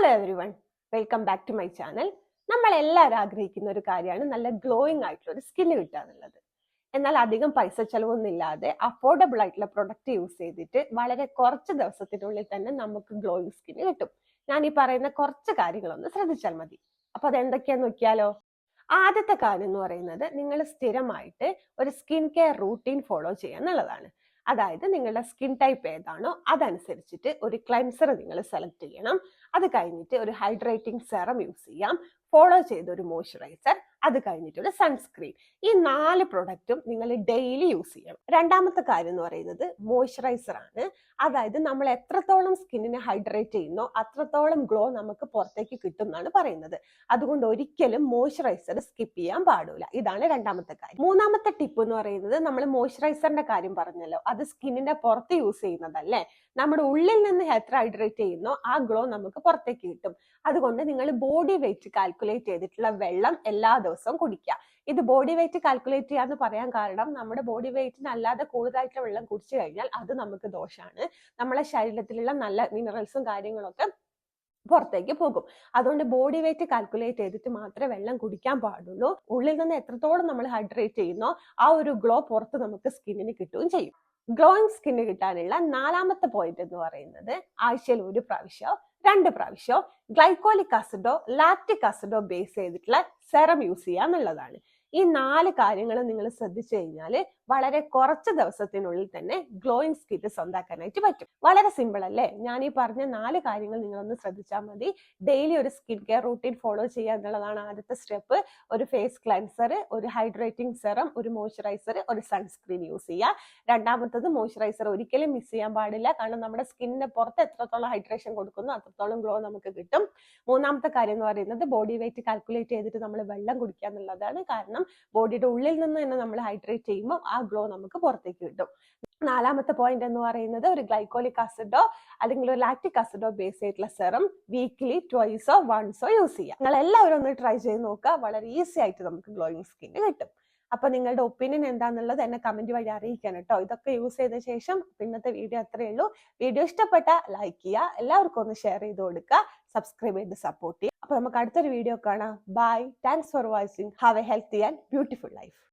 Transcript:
Hello everyone welcome back to my channel നമ്മൾ എല്ലാവരും ആഗ്രഹിക്കുന്ന ഒരു കാര്യമാണ് നല്ല ഗ്ലോയിങ് ആയിട്ടുള്ള ഒരു സ്കിന്ന് കിട്ടുക എന്നുള്ളത് എന്നാൽ അധികം പൈസ ചെലവൊന്നും ഇല്ലാതെ അഫോർഡബിൾ ആയിട്ടുള്ള പ്രൊഡക്റ്റ് യൂസ് ചെയ്തിട്ട് വളരെ കുറച്ച് ദിവസത്തിനുള്ളിൽ തന്നെ നമുക്ക് ഗ്ലോയിങ് സ്കിന്ന് കിട്ടും. ഞാൻ ഈ പറയുന്ന കുറച്ച് കാര്യങ്ങളൊന്ന് ശ്രദ്ധിച്ചാൽ മതി. അപ്പൊ അതെന്തൊക്കെയാന്ന് നോക്കിയാലോ? ആദ്യത്തെ കാര്യം എന്ന് പറയുന്നത് നിങ്ങൾ സ്ഥിരമായിട്ട് ഒരു സ്കിൻ കെയർ റൂട്ടീൻ ഫോളോ ചെയ്യുക എന്നുള്ളതാണ്. അതായത് നിങ്ങളുടെ സ്കിൻ ടൈപ്പ് ഏതാണോ അതനുസരിച്ചിട്ട് ഒരു ക്ലെൻസർ നിങ്ങൾ സെലക്ട് ചെയ്യണം. അത് കഴിഞ്ഞിട്ട് ഒരു ഹൈഡ്രേറ്റിംഗ് സെറം യൂസ് ചെയ്യാം. ഫോളോ ചെയ്ത ഒരു മോയ്സ്ചറൈസർ അത് കഴിഞ്ഞിട്ടുള്ള സൺസ്ക്രീൻ ഈ നാല് പ്രൊഡക്റ്റും നിങ്ങൾ ഡെയിലി യൂസ് ചെയ്യണം. രണ്ടാമത്തെ കാര്യം എന്ന് പറയുന്നത് മോയ്സ്ചറൈസർ ആണ്. അതായത് നമ്മൾ എത്രത്തോളം സ്കിന്നിനെ ഹൈഡ്രേറ്റ് ചെയ്യുന്നോ അത്രത്തോളം ഗ്ലോ നമുക്ക് പുറത്തേക്ക് കിട്ടും എന്നാണ് പറയുന്നത്. അതുകൊണ്ട് ഒരിക്കലും മോയ്സ്ചറൈസർ സ്കിപ്പ് ചെയ്യാൻ പാടില്ല. ഇതാണ് രണ്ടാമത്തെ കാര്യം. മൂന്നാമത്തെ ടിപ്പ് എന്ന് പറയുന്നത് നമ്മൾ മോയ്സ്ചറൈസറിന്റെ കാര്യം പറഞ്ഞല്ലോ. അത് സ്കിന്നിന്റെ പുറത്ത് യൂസ് ചെയ്യുന്നതല്ലേ? നമ്മുടെ ഉള്ളിൽ നിന്ന് എത്ര ഹൈഡ്രേറ്റ് ചെയ്യുന്നോ ആ ഗ്ലോ നമുക്ക് പുറത്തേക്ക് കിട്ടും. അതുകൊണ്ട് നിങ്ങൾ ബോഡി വെയിറ്റ് കാൽക്കുലേറ്റ് ചെയ്തിട്ടുള്ള വെള്ളം എല്ലാ കുടിക്കുക. ഇത് ബോഡി വെയിറ്റ് കാൽക്കുലേറ്റ് ചെയ്യാന്ന് പറയാൻ കാരണം നമ്മുടെ ബോഡി വെയിറ്റിന് അല്ലാതെ കൂടുതലായിട്ടുള്ള വെള്ളം കുടിച്ചു കഴിഞ്ഞാൽ അത് നമുക്ക് ദോഷമാണ് നമ്മളെ ശരീരത്തിലുള്ള നല്ല മിനറൽസും കാര്യങ്ങളൊക്കെ പുറത്തേക്ക് പോകും. അതുകൊണ്ട് ബോഡി വെയിറ്റ് കാൽക്കുലേറ്റ് ചെയ്തിട്ട് മാത്രമേ വെള്ളം കുടിക്കാൻ പാടുള്ളൂ. ഉള്ളിൽ നിന്ന് എത്രത്തോളം നമ്മൾ ഹൈഡ്രേറ്റ് ചെയ്യുന്നോ ആ ഒരു ഗ്ലോ പുറത്ത് നമുക്ക് സ്കിന്നിന് കിട്ടുകയും ചെയ്യും. ഗ്ലോയിങ് സ്കിന്ന് കിട്ടാനുള്ള നാലാമത്തെ പോയിന്റ് എന്ന് പറയുന്നത് ആഴ്ചയിൽ ഒരു പ്രാവശ്യമോ രണ്ട് പ്രാവശ്യമോ ഗ്ലൈക്കോലിക് ആസിഡോ ലാക്റ്റിക് ആസിഡോ ബേസ് ചെയ്തിട്ടുള്ള സെറം യൂസ് ചെയ്യുക എന്നുള്ളതാണ്. ഈ നാല് കാര്യങ്ങൾ നിങ്ങൾ ശ്രദ്ധിച്ചു കഴിഞ്ഞാൽ വളരെ കുറച്ച് ദിവസത്തിനുള്ളിൽ തന്നെ ഗ്ലോയിങ് സ്കിറ്റ് സ്വന്താക്കാനായിട്ട് പറ്റും. വളരെ സിമ്പിൾ അല്ലേ? ഞാൻ ഈ പറഞ്ഞ നാല് കാര്യങ്ങൾ നിങ്ങളൊന്ന് ശ്രദ്ധിച്ചാൽ മതി. ഡെയിലി ഒരു സ്കിൻ കെയർ റൂട്ടീൻ ഫോളോ ചെയ്യുക എന്നുള്ളതാണ് ആദ്യത്തെ സ്റ്റെപ്പ് ഒരു ഫേസ് ക്ലൻസർ ഒരു ഹൈഡ്രേറ്റിംഗ് സെറം ഒരു മോയ്സ്ചറൈസർ ഒരു സൺസ്ക്രീൻ യൂസ് ചെയ്യുക രണ്ടാമത്തത് മോയ്സ്ചറൈസർ ഒരിക്കലും മിസ് ചെയ്യാൻ പാടില്ല. കാരണം നമ്മുടെ സ്കിന്നിന് പുറത്ത് എത്രത്തോളം ഹൈഡ്രേഷൻ കൊടുക്കുന്നു അത്രത്തോളം ഗ്ലോ നമുക്ക് കിട്ടും. മൂന്നാമത്തെ കാര്യം എന്ന് പറയുന്നത് ബോഡി വെയിറ്റ് കാൽക്കുലേറ്റ് ചെയ്തിട്ട് നമ്മൾ വെള്ളം കുടിക്കുക എന്നുള്ളതാണ്. കാരണം ബോഡിയുടെ ഉള്ളിൽ നിന്ന് തന്നെ നമ്മൾ ഹൈഡ്രേറ്റ് ചെയ്യുമ്പോൾ ആ ഗ്ലോ നമുക്ക് പുറത്തേക്ക് കിട്ടും. നാലാമത്തെ പോയിന്റ് എന്ന് പറയുന്നത് ഒരു ഗ്ലൈക്കോളിക് ആസിഡോ അല്ലെങ്കിൽ ഒരു ലാക്റ്റിക് ആസിഡോ ബേസ് ചെയ്തിട്ടുള്ള സെറം വീക്ക്ലി ട്വൈസോ വൺസോ യൂസ് ചെയ്യാം. നിങ്ങൾ എല്ലാവരും ഒന്ന് ട്രൈ ചെയ്ത് നോക്കുക. വളരെ ഈസി ആയിട്ട് നമുക്ക് ഗ്ലോയിങ് സ്കിന്ന് കിട്ടും. അപ്പൊ നിങ്ങളുടെ ഒപ്പീനിയൻ എന്താണെന്നുള്ളത് എന്നെ കമന്റ് വഴി അറിയിക്കണം കേട്ടോ. ഇതൊക്കെ യൂസ് ചെയ്ത ശേഷം ഇന്നത്തെ വീഡിയോ അത്രയേ ഉള്ളൂ. വീഡിയോ ഇഷ്ടപ്പെട്ട ലൈക്ക് ചെയ്യുക എല്ലാവർക്കും ഒന്ന് ഷെയർ ചെയ്ത് കൊടുക്കുക സബ്സ്ക്രൈബ് ചെയ്ത് സപ്പോർട്ട് ചെയ്യുക. അപ്പൊ നമുക്ക് അടുത്തൊരു വീഡിയോ കാണാം. Bye thanks for watching have a healthy and beautiful life